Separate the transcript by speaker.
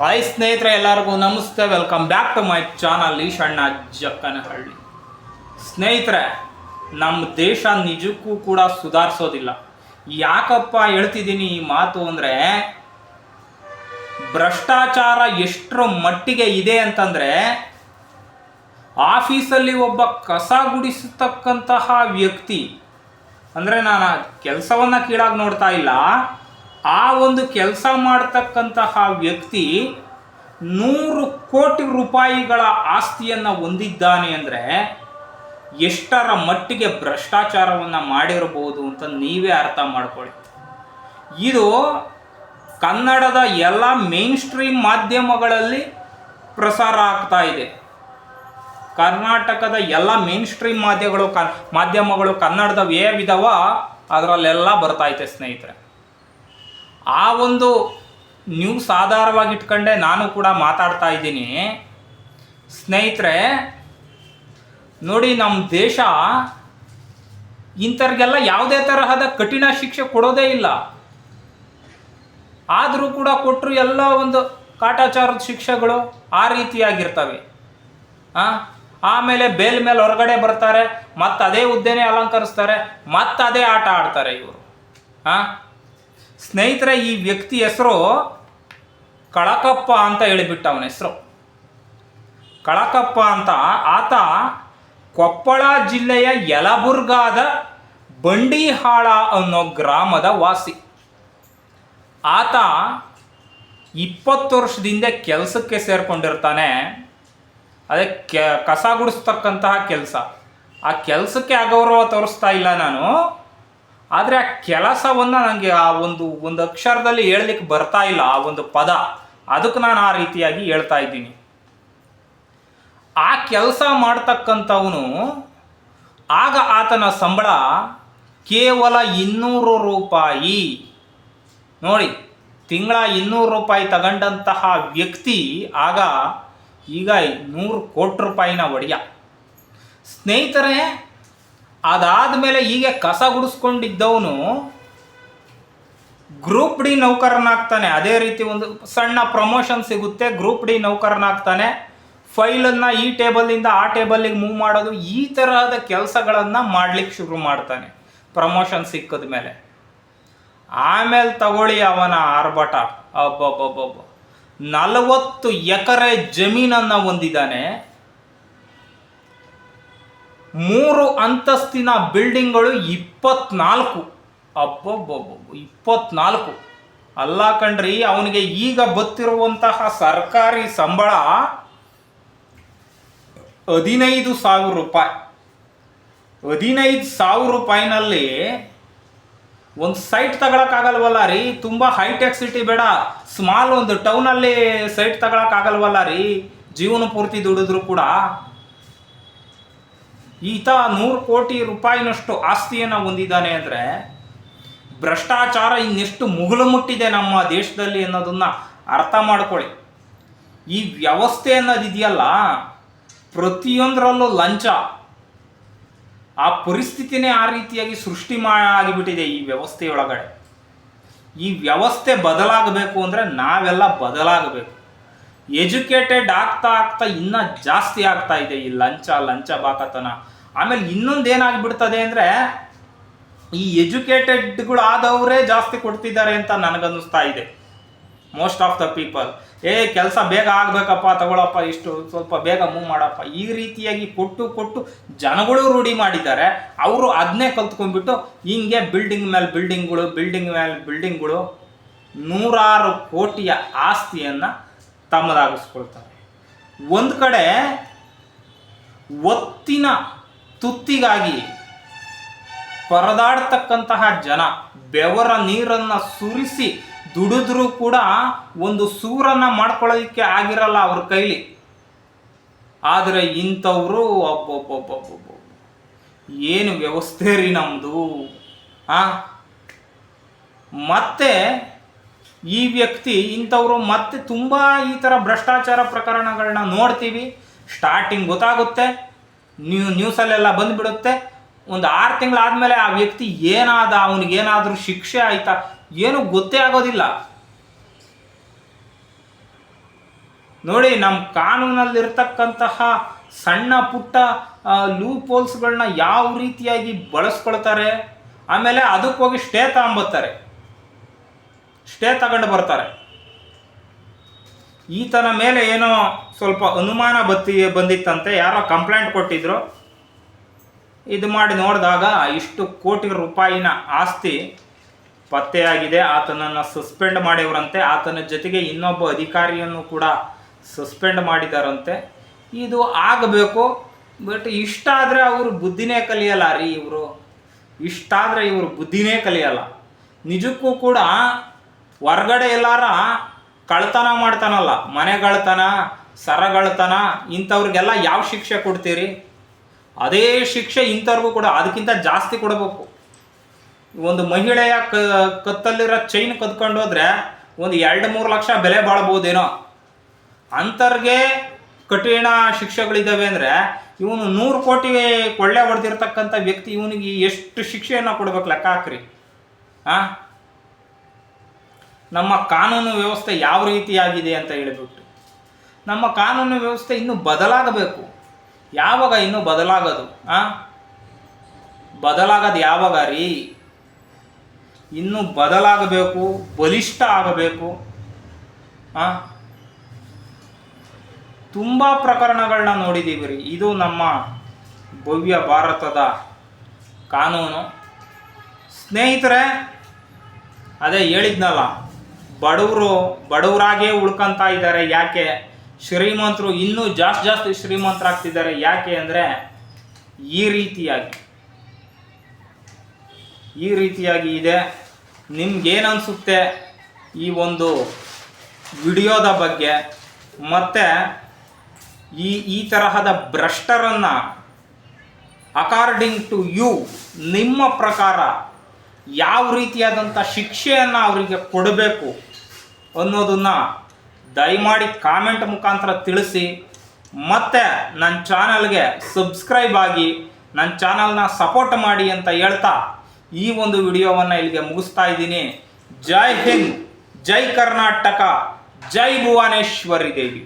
Speaker 1: Hi ಸ್ನೇಹಿತರೆ ಎಲ್ಲರಿಗೂ ನಮಸ್ತೆ welcome back to my channel Eshanna Jakkanahalli. ಸ್ನೇಹಿತರೆ ನಮ್ಮ ದೇಶ ನಿಜಕ್ಕೂ ಕೂಡ ಸುಧಾರಿಸೋದಿಲ್ಲ. ಯಾಕಪ್ಪ ಹೇಳ್ತಿದ್ದೀನಿ ಈ ಮಾತು ಅಂದರೆ, ಭ್ರಷ್ಟಾಚಾರ ಎಷ್ಟರ ಮಟ್ಟಿಗೆ ಇದೆ ಅಂತಂದರೆ, ಆಫೀಸಲ್ಲಿ ಒಬ್ಬ ಕಸ ಗುಡಿಸತಕ್ಕಂತಹ ವ್ಯಕ್ತಿ, ಅಂದರೆ ನಾನು ಕೆಲಸವನ್ನು ಕೀಳಾಗಿ ನೋಡ್ತಾ ಇಲ್ಲ ಆ ಒಂದು ಕೆಲಸ ಮಾಡ್ತಕ್ಕಂತಹ ವ್ಯಕ್ತಿ ನೂರು ಕೋಟಿ ರೂಪಾಯಿಗಳ ಆಸ್ತಿಯನ್ನು ಹೊಂದಿದ್ದಾನೆ ಅಂದರೆ ಎಷ್ಟರ ಮಟ್ಟಿಗೆ ಭ್ರಷ್ಟಾಚಾರವನ್ನು ಮಾಡಿರಬಹುದು ಅಂತ ನೀವೇ ಅರ್ಥ ಮಾಡ್ಕೊಳ್ಳಿ. ಇದು ಕನ್ನಡದ ಎಲ್ಲ ಮೇನ್ ಸ್ಟ್ರೀಮ್ ಮಾಧ್ಯಮಗಳಲ್ಲಿ ಪ್ರಸಾರ ಆಗ್ತಾ ಇದೆ. ಕರ್ನಾಟಕದ ಎಲ್ಲ ಮೇನ್ ಸ್ಟ್ರೀಮ್ ಮಾಧ್ಯಮಗಳು ಕ, ಮಾಧ್ಯಮಗಳು ಕನ್ನಡದ ಏವಿದಾವ ಅದರಲ್ಲೆಲ್ಲ ಬರ್ತೈತೆ ಸ್ನೇಹಿತರೆ. ಆ ಒಂದು ನ್ಯೂಸ್ ಆಧಾರವಾಗಿ ಇಟ್ಕೊಂಡೆ ನಾನು ಕೂಡ ಮಾತಾಡ್ತಾ ಇದ್ದೀನಿ. ಸ್ನೇಹಿತರೆ, ನೋಡಿ ನಮ್ಮ ದೇಶ ಇಂಥವ್ರಿಗೆಲ್ಲ ಯಾವುದೇ ತರಹದ ಕಠಿಣ ಶಿಕ್ಷೆ ಕೊಡೋದೇ ಇಲ್ಲ. ಆದರೂ ಕೂಡ ಕೊಟ್ಟರು ಎಲ್ಲ ಒಂದು ಕಾಟಾಚಾರದ ಶಿಕ್ಷೆಗಳು ಆ ರೀತಿಯಾಗಿರ್ತವೆ? ಆಮೇಲೆ ಬೇಲ್ ಮೇಲೆ ಹೊರಗಡೆ ಬರ್ತಾರೆ ಮತ್ತು ಅದೇ ಹುದ್ದೆನೇ ಅಲಂಕರಿಸ್ತಾರೆ ಮತ್ತೆ ಅದೇ ಆಟ ಆಡ್ತಾರೆ ಇವರು. ಹಾಂ ಸ್ನೇಹಿತರೆ, ಈ ವ್ಯಕ್ತಿ ಹೆಸರು ಕಳಕಪ್ಪ ಅಂತ ಹೇಳಿಬಿಟ್ಟ ಅವನ ಹೆಸರು. ಕಳಕಪ್ಪ ಅಂತ ಆತ ಕೊಪ್ಪಳ ಜಿಲ್ಲೆಯ ಯಲಬುರ್ಗಾದ ಬಂಡಿಹಾಳ ಅನ್ನೋ ಗ್ರಾಮದ ವಾಸಿ. ಆತ ಇಪ್ಪತ್ತು ವರ್ಷದಿಂದ ಕೆಲಸಕ್ಕೆ ಸೇರಿಕೊಂಡಿರ್ತಾನೆ. ಅದೇ ಕಸ ಗುಡಿಸ್ತಕ್ಕಂತಹ ಕೆಲಸ. ಆ ಕೆಲಸಕ್ಕೆ ಅಗೌರವ ತೋರಿಸ್ತಾ ಇಲ್ಲ ನಾನು. ಆದರೆ ಆ ಕೆಲಸವನ್ನು ನನಗೆ ಆ ಒಂದು ಒಂದು ಅಕ್ಷರದಲ್ಲಿ ಹೇಳಲಿಕ್ಕೆ ಬರ್ತಾ ಇಲ್ಲ, ಆ ಒಂದು ಪದ. ಅದಕ್ಕೆ ನಾನು ಆ ರೀತಿಯಾಗಿ ಹೇಳ್ತಾ ಇದ್ದೀನಿ. ಆ ಕೆಲಸ ಮಾಡ್ತಕ್ಕಂಥವನು, ಆಗ ಆತನ ಸಂಬಳ ಕೇವಲ ಇನ್ನೂರು ರೂಪಾಯಿ. ನೋಡಿ, ತಿಂಗಳ ಇನ್ನೂರು ರೂಪಾಯಿ ತಗೊಂಡಂತಹ ವ್ಯಕ್ತಿ ಆಗ ಈಗ ನೂರು ಕೋಟಿ ರೂಪಾಯಿನ ಒಡೆಯ. ಸ್ನೇಹಿತರೆ ಅದಾದಮೇಲೆ ಹೀಗೆ ಕಸ ಗುಡಿಸ್ಕೊಂಡಿದ್ದವನು ಗ್ರೂಪ್ ಡಿ ನೌಕರನಾಗ್ತಾನೆ. ಅದೇ ರೀತಿ ಒಂದು ಸಣ್ಣ ಪ್ರಮೋಷನ್ ಸಿಗುತ್ತೆ. ಗ್ರೂಪ್ ಡಿ ನೌಕರನಾಗ್ತಾನೆ. ಫೈಲನ್ನು ಈ ಟೇಬಲಿಂದ ಆ ಟೇಬಲ್ಲಿಗೆ ಮೂವ್ ಮಾಡೋದು ಈ ತರಹದ ಕೆಲಸಗಳನ್ನು ಮಾಡ್ಲಿಕ್ಕೆ ಶುರು ಮಾಡ್ತಾನೆ. ಪ್ರಮೋಷನ್ ಸಿಕ್ಕದ ಮೇಲೆ ಆಮೇಲೆ ತಗೊಳ್ಳಿ ಅವನ ಆರ್ಭಟ. ಅಬ್ಬಬ್ಬಬ್ಬಬ್ಬ. ನಲವತ್ತು ಎಕರೆ ಜಮೀನನ್ನು ಹೊಂದಿದ್ದಾನೆ. ಮೂರು ಅಂತಸ್ತಿನ ಬಿಲ್ಡಿಂಗ್ಗಳು ಇಪ್ಪತ್ನಾಲ್ಕು. ಅಬ್ಬಬ್ಬಬ್ಬ, ಇಪ್ಪತ್ನಾಲ್ಕು. ಅಲ್ಲ ಕಣ್ರಿ, ಅವನಿಗೆ ಈಗ ಬತ್ತಿರುವಂತಹ ಸರ್ಕಾರಿ ಸಂಬಳ ಹದಿನೈದು ಸಾವಿರ ರೂಪಾಯಿ. ಹದಿನೈದು ಸಾವಿರ ರೂಪಾಯಿನಲ್ಲಿ ಒಂದು ಸೈಟ್ ತಗೊಳಕ್ಕಾಗಲ್ವಲ್ಲ ರೀ? ತುಂಬ ಹೈಟೆಕ್ ಸಿಟಿ ಬೇಡ. ಸ್ಮಾಲ್ ಒಂದು ಟೌನಲ್ಲಿ ಸೈಟ್ ತಗೊಳಕ್ಕಾಗಲ್ವಲ್ಲ ರೀ? ಜೀವನ ಪೂರ್ತಿ ದುಡಿದ್ರು ಕೂಡ. ಈತ ನೂರು ಕೋಟಿ ರೂಪಾಯಿನಷ್ಟು ಆಸ್ತಿಯನ್ನು ಹೊಂದಿದ್ದಾನೆ ಅಂದರೆ ಭ್ರಷ್ಟಾಚಾರ ಇನ್ನೆಷ್ಟು ಮುಗುಲು ಮುಟ್ಟಿದೆ ನಮ್ಮ ದೇಶದಲ್ಲಿ ಅನ್ನೋದನ್ನ ಅರ್ಥ ಮಾಡ್ಕೊಳ್ಳಿ. ಈ ವ್ಯವಸ್ಥೆ ಅನ್ನೋದಿದೆಯಲ್ಲ ಪ್ರತಿಯೊಂದರಲ್ಲೂ ಲಂಚ. ಆ ಪರಿಸ್ಥಿತಿನೇ ಆ ರೀತಿಯಾಗಿ ಸೃಷ್ಟಿ ಆಗಿಬಿಟ್ಟಿದೆ ಈ ವ್ಯವಸ್ಥೆಯೊಳಗಡೆ. ಈ ವ್ಯವಸ್ಥೆ ಬದಲಾಗಬೇಕು ಅಂದರೆ ನಾವೆಲ್ಲ ಬದಲಾಗಬೇಕು. ಎಜುಕೇಟೆಡ್ ಆಗ್ತಾ ಆಗ್ತಾ ಇನ್ನೂ ಜಾಸ್ತಿ ಆಗ್ತಾ ಇದೆ ಈ ಲಂಚ ಲಂಚ ಬಾಕತನ. ಆಮೇಲೆ ಇನ್ನೊಂದು ಏನಾಗ್ಬಿಡ್ತದೆ ಅಂದರೆ, ಈ ಎಜುಕೇಟೆಡ್ಗಳು ಆದವರೇ ಜಾಸ್ತಿ ಕೊಡ್ತಿದ್ದಾರೆ ಅಂತ ನನಗನ್ನಿಸ್ತಾ ಇದೆ. ಮೋಸ್ಟ್ ಆಫ್ ದ ಪೀಪಲ್ ಏ, ಕೆಲಸ ಬೇಗ ಆಗಬೇಕಪ್ಪ, ತಗೊಳಪ್ಪ, ಇಷ್ಟು ಸ್ವಲ್ಪ ಬೇಗ ಮೂವ್ ಮಾಡಪ್ಪ. ಈ ರೀತಿಯಾಗಿ ಕೊಟ್ಟು ಕೊಟ್ಟು ಜನಗಳು ರೂಢಿ ಮಾಡಿದ್ದಾರೆ. ಅವರು ಅದನ್ನೇ ಕಲ್ತ್ಕೊಂಡ್ಬಿಟ್ಟು ಹಿಂಗೆ ಬಿಲ್ಡಿಂಗ್ ಮೇಲೆ ಬಿಲ್ಡಿಂಗ್ಗಳು ಬಿಲ್ಡಿಂಗ್ ಮೇಲೆ ಬಿಲ್ಡಿಂಗ್ಗಳು ನೂರಾರು ಕೋಟಿಯ ಆಸ್ತಿಯನ್ನು ತಮ್ಮದಾಗಿಸ್ಕೊಳ್ತಾರೆ. ಒಂದು ಕಡೆ ಒತ್ತಿನ ತುತ್ತಿಗಾಗಿ ಪರದಾಡ್ತಕ್ಕಂತಹ ಜನ ಬೆವರ ನೀರನ್ನು ಸುರಿಸಿ ದುಡಿದ್ರೂ ಕೂಡ ಒಂದು ಸೂರನ್ನ ಮಾಡ್ಕೊಳ್ಳೋದಕ್ಕೆ ಆಗಿರಲ್ಲ ಅವ್ರ ಕೈಲಿ. ಆದರೆ ಇಂಥವರು ಏನು ವ್ಯವಸ್ಥೆ ರೀ ನಮ್ಮದು ಆ? ಮತ್ತೆ ಈ ವ್ಯಕ್ತಿ ಇಂಥವರು ಮತ್ತೆ ತುಂಬ ಈ ಥರ ಭ್ರಷ್ಟಾಚಾರ ಪ್ರಕರಣಗಳನ್ನ ನೋಡ್ತೀವಿ. ಸ್ಟಾರ್ಟಿಂಗ್ ಗೊತ್ತಾಗುತ್ತೆ. ನ್ಯೂ ನ್ಯೂಸಲ್ಲೆಲ್ಲ ಬಂದುಬಿಡುತ್ತೆ. ಒಂದು ಆರು ತಿಂಗಳಾದಮೇಲೆ ಆ ವ್ಯಕ್ತಿ ಏನಾದ ಅವನಿಗೇನಾದರೂ ಶಿಕ್ಷೆ ಆಯ್ತಾ, ಏನು ಗೊತ್ತೇ ಆಗೋದಿಲ್ಲ. ನೋಡಿ ನಮ್ಮ ಕಾನೂನಲ್ಲಿರ್ತಕ್ಕಂತಹ ಸಣ್ಣ ಪುಟ್ಟ ಲೂಪ್ ಹೋಲ್ಸ್ಗಳನ್ನ ಯಾವ ರೀತಿಯಾಗಿ ಬಳಸ್ಕೊಳ್ತಾರೆ? ಆಮೇಲೆ ಅದಕ್ಕೆ ಹೋಗಿ ಸ್ಟೇ ತಗೊಂಬತ್ತಾರೆ ಸ್ಟೇ ತಗೊಂಡು ಬರ್ತಾರೆ. ಈತನ ಮೇಲೆ ಏನೋ ಸ್ವಲ್ಪ ಅನುಮಾನ ಬತ್ತಿ, ಬಂದಿತ್ತಂತೆ, ಯಾರೋ ಕಂಪ್ಲೇಂಟ್ ಕೊಟ್ಟಿದ್ರು. ಇದು ಮಾಡಿ ನೋಡಿದಾಗ ಇಷ್ಟು ಕೋಟಿ ರೂಪಾಯಿನ ಆಸ್ತಿ ಪತ್ತೆಯಾಗಿದೆ. ಆತನನ್ನು ಸಸ್ಪೆಂಡ್ ಮಾಡಿವರಂತೆ. ಆತನ ಜೊತೆಗೆ ಇನ್ನೊಬ್ಬ ಅಧಿಕಾರಿಯನ್ನು ಕೂಡ ಸಸ್ಪೆಂಡ್ ಮಾಡಿದಾರಂತೆ. ಇದು ಆಗಬೇಕು ಬಟ್ ಇಷ್ಟಾದರೆ ಅವರು ಬುದ್ಧಿನೇ ಕಲಿಯಲ್ಲ ರೀ ಇವರು. ಇಷ್ಟಾದರೆ ಇವರು ಬುದ್ಧಿನೇ ಕಲಿಯಲ್ಲ. ನಿಜಕ್ಕೂ ಕೂಡ ಹೊರ್ಗಡೆ ಎಲ್ಲಾರ ಕಳ್ತನ ಮಾಡ್ತಾನಲ್ಲ ಮನೆಗಳ್ತನ ಸರಗಳ್ತನ ಇಂಥವ್ರಿಗೆಲ್ಲ ಯಾವ ಶಿಕ್ಷೆ ಕೊಡ್ತೀರಿ? ಅದೇ ಶಿಕ್ಷೆ ಇಂಥವ್ರಿಗೂ ಕೂಡ, ಅದಕ್ಕಿಂತ ಜಾಸ್ತಿ ಕೊಡಬೇಕು. ಒಂದು ಮಹಿಳೆಯ ಕ ಕತ್ತಲ್ಲಿರೋ ಚೈನ್ ಕದ್ಕೊಂಡು ಹೋದ್ರೆ ಒಂದು ಎರಡು ಮೂರು ಲಕ್ಷ ಬೆಲೆ ಬಾಳ್ಬೋದೇನೋ? ಅಂಥವ್ರಿಗೆ ಕಠಿಣ ಶಿಕ್ಷೆಗಳಿದ್ದಾವೆ ಅಂದರೆ, ಇವನು ನೂರು ಕೋಟಿ ಕೊಳ್ಳೆ ಹೊಡೆದಿರ್ತಕ್ಕಂಥ ವ್ಯಕ್ತಿ, ಇವನಿಗೆ ಎಷ್ಟು ಶಿಕ್ಷೆಯನ್ನು ಕೊಡ್ಬೇಕು ಲೆಕ್ಕ ಹಾಕ್ರಿ. ಆ? ನಮ್ಮ ಕಾನೂನು ವ್ಯವಸ್ಥೆ ಯಾವ ರೀತಿಯಾಗಿದೆ ಅಂತ ಹೇಳಿಬಿಟ್ಟು. ನಮ್ಮ ಕಾನೂನು ವ್ಯವಸ್ಥೆ ಇನ್ನೂ ಬದಲಾಗಬೇಕು. ಯಾವಾಗ ಇನ್ನೂ ಬದಲಾಗೋದು, ಆ? ಬದಲಾಗೋದು ಯಾವಾಗ ರೀ? ಇನ್ನೂ ಬದಲಾಗಬೇಕು, ಬಲಿಷ್ಠ ಆಗಬೇಕು, ಆ? ತುಂಬ ಪ್ರಕರಣಗಳನ್ನ ನೋಡಿದ್ದೀವಿ ರೀ. ಇದು ನಮ್ಮ ಭವ್ಯ ಭಾರತದ ಕಾನೂನು. ಸ್ನೇಹಿತರೆ, ಅದೇ ಹೇಳಿದ್ನಲ್ಲ ಬಡವರು ಬಡವರಾಗೇ ಉಳ್ಕೊಂತ ಇದ್ದಾರೆ. ಯಾಕೆ? ಶ್ರೀಮಂತರು ಇನ್ನೂ ಜಾಸ್ತಿ ಜಾಸ್ತಿ ಶ್ರೀಮಂತರಾಗ್ತಿದ್ದಾರೆ. ಯಾಕೆ ಅಂದರೆ ಈ ರೀತಿಯಾಗಿ. ಈ ರೀತಿಯಾಗಿ ಇದೆ. ನಿಮ್ಗೇನನ್ಸುತ್ತೆ ಈ ಒಂದು ವಿಡಿಯೋದ ಬಗ್ಗೆ? ಮತ್ತು ಈ ಈ ತರಹದ ಭ್ರಷ್ಟರನ್ನು ಅಕಾರ್ಡಿಂಗ್ ಟು ಯು ನಿಮ್ಮ ಪ್ರಕಾರ ಯಾವ ರೀತಿಯಾದಂಥ ಶಿಕ್ಷೆಯನ್ನು ಅವರಿಗೆ ಕೊಡಬೇಕು? ಅನ್ನೋದನ್ನು ದಯಮಾಡಿ ಕಾಮೆಂಟ್ ಮುಖಾಂತರ ತಿಳಿಸಿ. ಮತ್ತೆ ನನ್ನ ಚಾನಲ್ಗೆ ಸಬ್ಸ್ಕ್ರೈಬ್ ಆಗಿ ನನ್ನ ಚಾನಲ್ನ ಸಪೋರ್ಟ್ ಮಾಡಿ ಅಂತ ಹೇಳ್ತಾ ಈ ಒಂದು ವಿಡಿಯೋವನ್ನು ಇಲ್ಲಿಗೆ ಮುಗಿಸ್ತಾ ಇದ್ದೀನಿ. ಜೈ ಹಿಂದ್, ಜೈ ಕರ್ನಾಟಕ, ಜೈ ಭುವನೇಶ್ವರಿ ದೇವಿ.